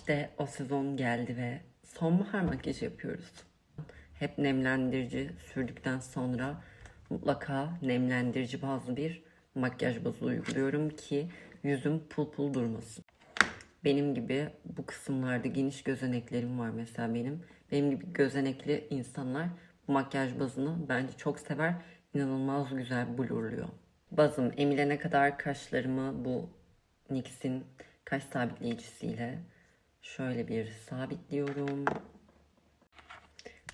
İşte o sezon geldi ve sonbahar makyajı yapıyoruz. Hep nemlendirici sürdükten sonra mutlaka nemlendirici bazlı bir makyaj bazı uyguluyorum ki yüzüm pul pul durmasın. Benim gibi bu kısımlarda geniş gözeneklerim var mesela benim. Benim gibi gözenekli insanlar bu makyaj bazını bence çok sever. İnanılmaz güzel blurluyor. Bazım emilene kadar kaşlarımı bu NYX'in kaş sabitleyicisiyle şöyle bir sabitliyorum.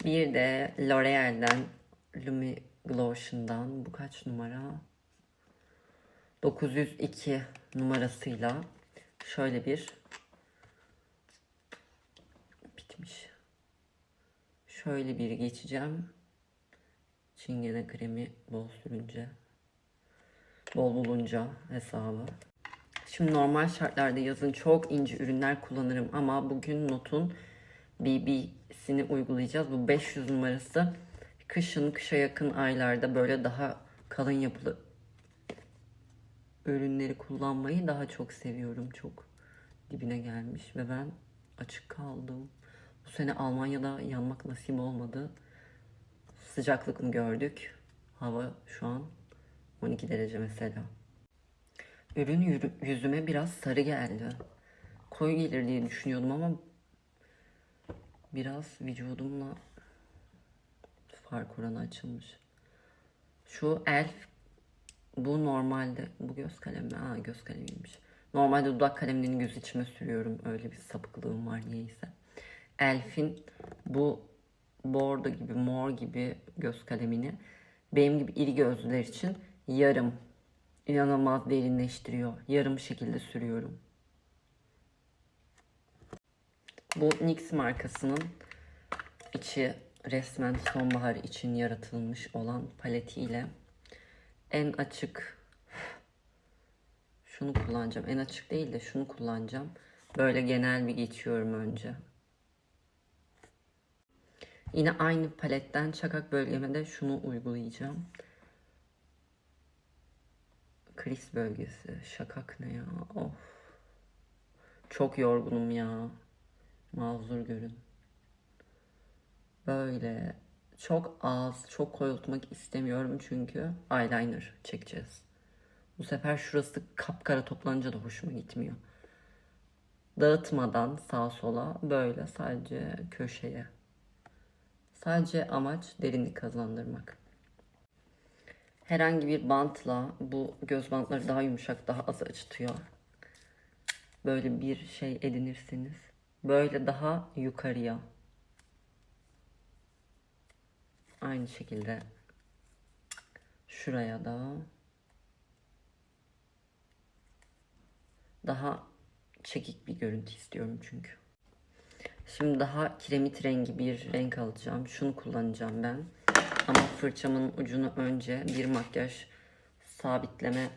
Bir de L'Oreal'den Lumi Glotion'dan bu kaç numara? 902 numarasıyla şöyle bir bitmiş. Şöyle bir geçeceğim. Çingene kremi bol sürünce bol bulunca hesabı. Şimdi normal şartlarda yazın çok ince ürünler kullanırım ama bugün Not'un BB'sini uygulayacağız. Bu 500 numarası kışın kışa yakın aylarda böyle daha kalın yapılı ürünleri kullanmayı daha çok seviyorum. Çok dibine gelmiş ve ben açık kaldım. Bu sene Almanya'da yanmak nasip olmadı. Sıcaklık mı gördük? Hava şu an 12 derece mesela. Ürün yüzüme biraz sarı geldi. Koyu gelir diye düşünüyordum ama biraz vücudumla fark oranı açılmış. Şu elf bu normalde bu göz kalemi ha göz kalemiymiş. Normalde dudak kalemlerini göz içime sürüyorum. Öyle bir sapıklığım var niyeyse. Elf'in bu bordo gibi mor gibi göz kalemini benim gibi iri gözlüler için yarım inanılmaz derinleştiriyor. Yarım şekilde sürüyorum. Bu NYX markasının içi resmen sonbahar için yaratılmış olan paletiyle en açık şunu kullanacağım. En açık değil de şunu kullanacağım. Böyle genel bir geçiyorum önce. Yine aynı paletten çakak bölgeme de şunu uygulayacağım. Kriz bölgesi. Şakak ne ya? Of. Çok yorgunum ya. Mazur görün. Böyle çok az, çok koyultmak istemiyorum çünkü eyeliner çekeceğiz. Bu sefer şurası kapkara toplanınca da hoşuma gitmiyor. Dağıtmadan sağa sola böyle sadece köşeye. Sadece amaç derinlik kazandırmak. Herhangi bir bantla bu göz bantları daha yumuşak, daha az acıtıyor. Böyle bir şey edinirseniz böyle daha yukarıya. Aynı şekilde şuraya da daha çekik bir görüntü istiyorum çünkü. Şimdi daha kiremit rengi bir renk alacağım. Şunu kullanacağım ben. Ama fırçamın ucunu önce bir makyaj sabitleme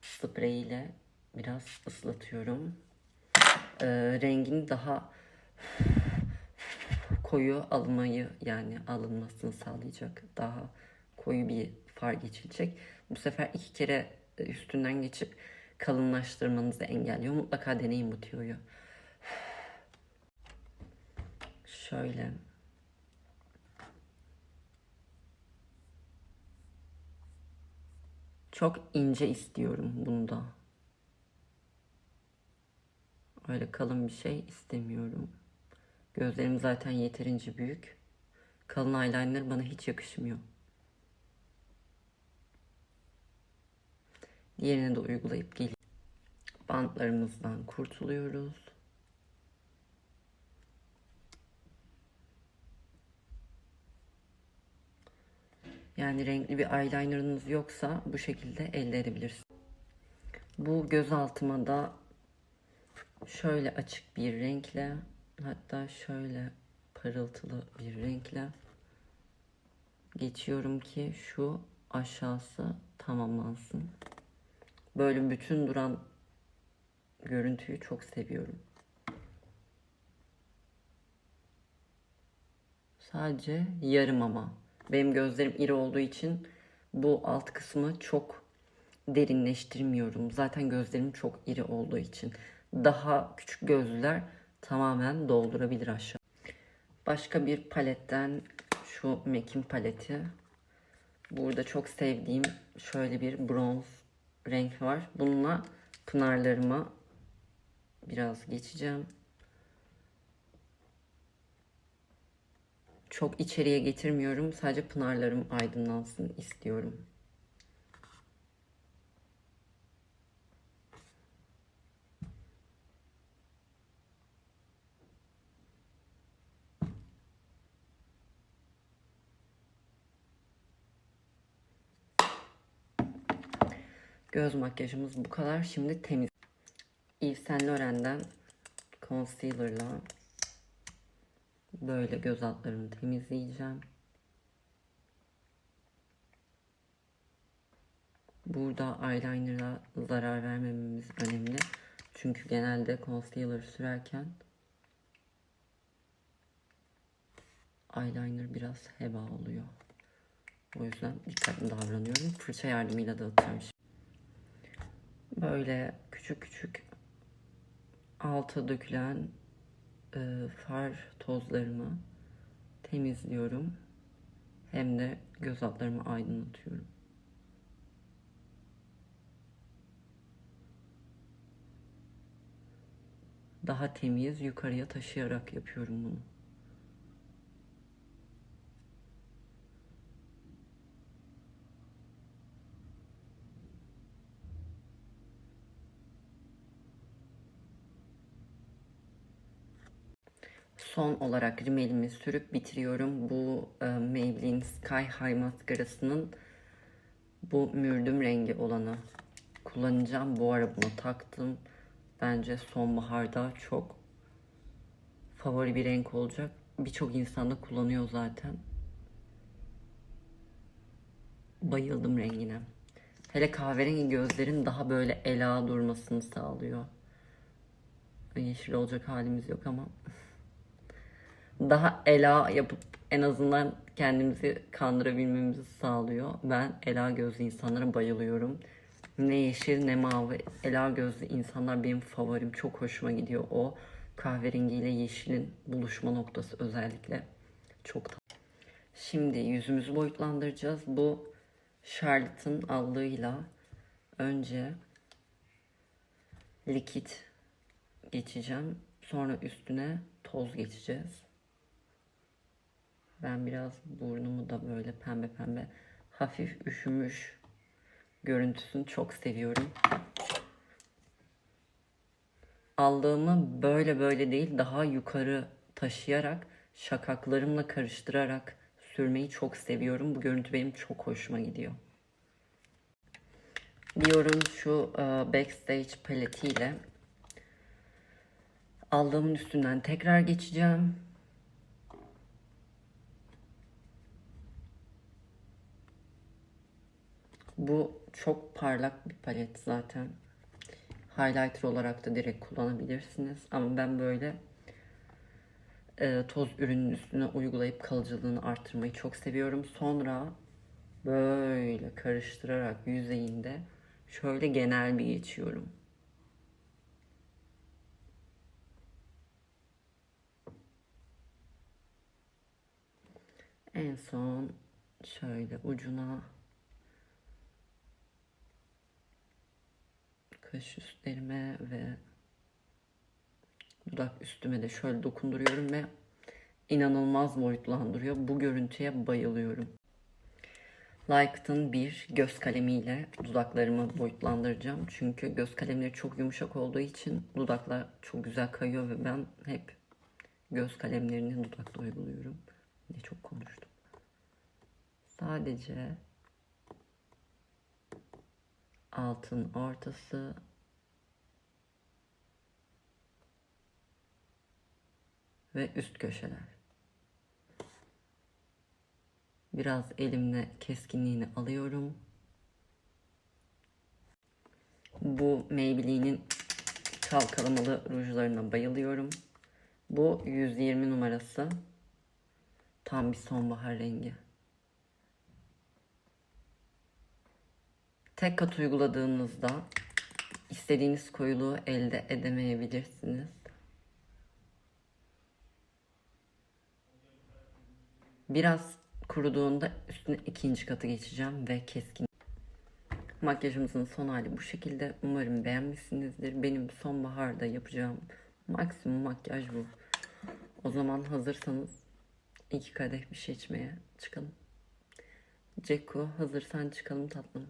spreyiyle biraz ıslatıyorum. Ee, rengini daha koyu almayı yani alınmasını sağlayacak. Daha koyu bir far geçilecek. Bu sefer iki kere üstünden geçip kalınlaştırmanızı engelliyor. Mutlaka deneyin bu tüyoyu. Şöyle. Çok ince istiyorum bunda. Öyle kalın bir şey istemiyorum. Gözlerim zaten yeterince büyük. Kalın eyeliner bana hiç yakışmıyor. Diğerini de uygulayıp geleyim. Bantlarımızdan kurtuluyoruz. Yani renkli bir eyelinerınız yoksa bu şekilde elde edebilirsiniz. Bu göz altıma da şöyle açık bir renkle hatta şöyle parıltılı bir renkle geçiyorum ki şu aşağısı tamamlansın. Böyle bütün duran görüntüyü çok seviyorum. Sadece yarım ama. Benim gözlerim iri olduğu için bu alt kısmı çok derinleştirmiyorum. Zaten gözlerim çok iri olduğu için. Daha küçük gözlüler tamamen doldurabilir aşağı. Başka bir paletten şu Mekin paleti. Burada çok sevdiğim şöyle bir bronz renk var. Bununla pınarlarıma biraz geçeceğim. Çok içeriye getirmiyorum. Sadece pınarlarım aydınlansın istiyorum. Göz makyajımız bu kadar. Şimdi temiz. Yves Saint Laurent'den concealer'la böyle göz altlarımı temizleyeceğim. Burada eyeliner'a zarar vermememiz önemli. Çünkü genelde concealer sürerken eyeliner biraz heba oluyor. O yüzden dikkatli davranıyorum. Fırça yardımıyla dağıtıyorum. Böyle küçük küçük alta dökülen e, far tozlarımı temizliyorum. Hem de göz altlarımı aydınlatıyorum. Daha temiz yukarıya taşıyarak yapıyorum bunu. Son olarak rimelimi sürüp bitiriyorum. Bu e, Maybelline Sky High maskarasının bu mürdüm rengi olanı kullanacağım. Bu ara bunu taktım. Bence sonbaharda çok favori bir renk olacak. Birçok insan da kullanıyor zaten. Bayıldım rengine. Hele kahverengi gözlerin daha ele ela durmasını sağlıyor. Yeşil olacak halimiz yok ama daha ela yapıp en azından kendimizi kandırabilmemizi sağlıyor. Ben ela gözlü insanlara bayılıyorum. Ne yeşil ne mavi. Ela gözlü insanlar benim favorim. Çok hoşuma gidiyor o kahverengi ile yeşilin buluşma noktası özellikle. Çok tatlı. Şimdi yüzümüzü boyutlandıracağız. Bu Charlotte'ın allığıyla önce likit geçeceğim. Sonra üstüne toz geçeceğiz. Ben biraz burnumu da böyle pembe pembe hafif üşümüş görüntüsünü çok seviyorum. Aldığımı böyle böyle değil daha yukarı taşıyarak şakaklarımla karıştırarak sürmeyi çok seviyorum. Bu görüntü benim çok hoşuma gidiyor. Dior'un şu e, Backstage paletiyle aldığımın üstünden tekrar geçeceğim. Bu çok parlak bir palet zaten. Highlighter olarak da direkt kullanabilirsiniz. Ama ben böyle e, toz ürünün üstüne uygulayıp kalıcılığını arttırmayı çok seviyorum. Sonra böyle karıştırarak yüzeyinde şöyle genel bir geçiyorum. En son şöyle ucuna kaş üstlerime ve dudak üstüme de şöyle dokunduruyorum ve inanılmaz boyutlandırıyor. Bu görüntüye bayılıyorum. Liked'ın bir göz kalemiyle dudaklarımı boyutlandıracağım. Çünkü göz kalemleri çok yumuşak olduğu için dudaklar çok güzel kayıyor ve ben hep göz kalemlerini dudakta uyguluyorum. Ne çok konuştum. Sadece altın ortası ve üst köşeler. Biraz elimle keskinliğini alıyorum. Bu Maybelline'in çalkalamalı rujlarına bayılıyorum. Bu 120 numarası. Tam bir sonbahar rengi. Tek kat uyguladığınızda istediğiniz koyuluğu elde edemeyebilirsiniz. Biraz kuruduğunda üstüne ikinci katı geçeceğim ve keskin. Makyajımızın son hali bu şekilde. Umarım beğenmişsinizdir. Benim sonbaharda yapacağım maksimum makyaj bu. O zaman hazırsanız iki kadeh bir şey içmeye çıkalım. Ceko hazırsan çıkalım tatlım.